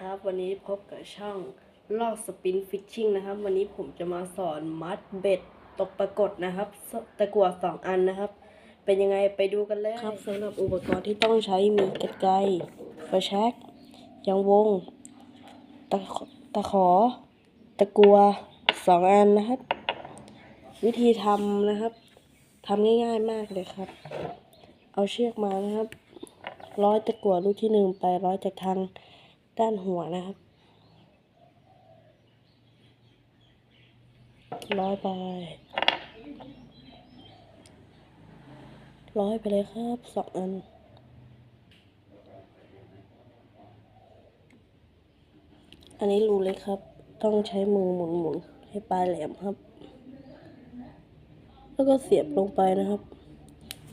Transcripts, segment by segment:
ครับวันนี้พบกับช่องลอกสปินฟิชชิ่งนะครับ วันนี้ผมจะมาสอนมัดเบ็ดตกปรากฏนะครับ ตะกั่วสองอันนะครับ เป็นยังไงไปดูกันเลยครับสำหรับอุปกรณ์ที่ต้องใช้มีกรรไกไฟแช็กยางวง ตะตะขอ ตะกัวสองอันนะครับ วิธีทำนะครับทำง่ายๆมากเลยครับ เอาเชือกมานะครับ ร้อยตะกั่วลูกที่หนึ่งไปร้อยจากทาง ด้านหัวนะครับ ร้อยไป ร้อยไปเลยครับสองอันอันนี้รูเล็กครับ ต้องใช้มือหมุนๆให้ปลายแหลมครับ แล้วก็เสียบลงไปนะครับ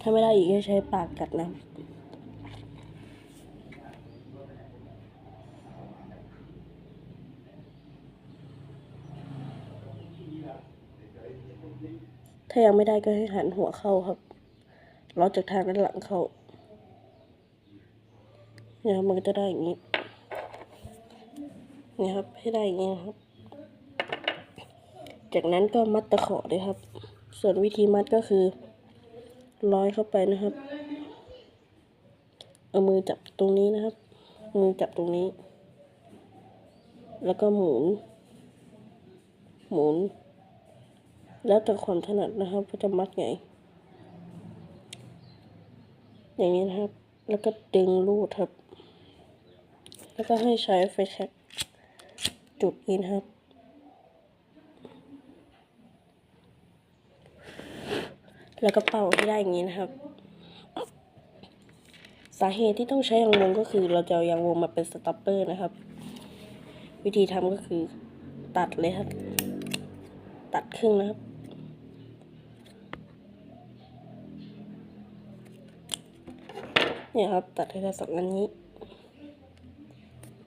ถ้าไม่ได้อีกก็ใช้ปากกัดนะครับ ถ้ายังไม่ได้ก็ให้หันหัวเข้าครับล้อจากทางด้านหลังเข้าเนี่ยครับมันก็จะได้อย่างนี้นี่ครับให้ได้อย่างนี้ครับ จากนั้นก็มัดตะขอด้วยครับ ส่วนวิธีมัดก็คือ ร้อยเข้าไปนะครับ เอามือจับตรงนี้นะครับ มือจับตรงนี้ แล้วก็หมุน หมุน แล้วแต่ความถนัดนะครับว่าจะมัดไง อย่างนี้นะครับ แล้วก็ดึงรูดครับ แล้วก็ให้ใช้ไฟแช็กจุดนี้นะครับ แล้วก็เป่าให้ได้อย่างนี้นะครับ สาเหตุที่ต้องใช้ยางวงก็คือเราจะเอายางวงมาเป็นสต็อปเปอร์นะครับ วิธีทำก็คือตัดเลยครับ ตัดครึ่งนะครับ เนี่ยครับ ตัดให้ได้สองอันนี้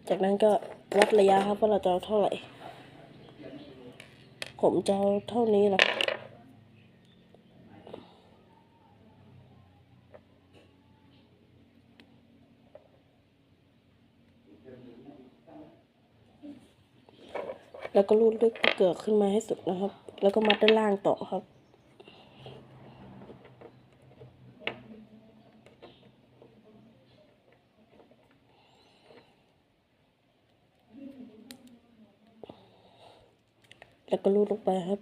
จากนั้นก็วัดระยะครับว่าเราจะเอาเท่าไหร่ ผมจะเอาเท่านี้แหละแล้วก็รูดด้วยเกลือขึ้นมาให้สุดนะครับ แล้วก็มัดด้านล่างต่อครับ แล้วก็รูดลงไปครับ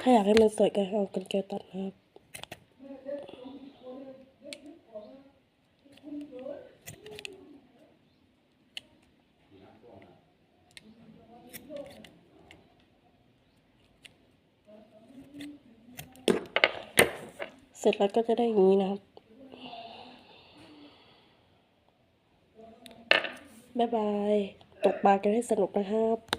ถ้าอยากให้มันสวยก็เอากันไกรตัดนะครับเสร็จแล้วก็จะได้อย่างนี้นะครับ บ๊ายบาย ตกปลากันให้สนุกนะครับ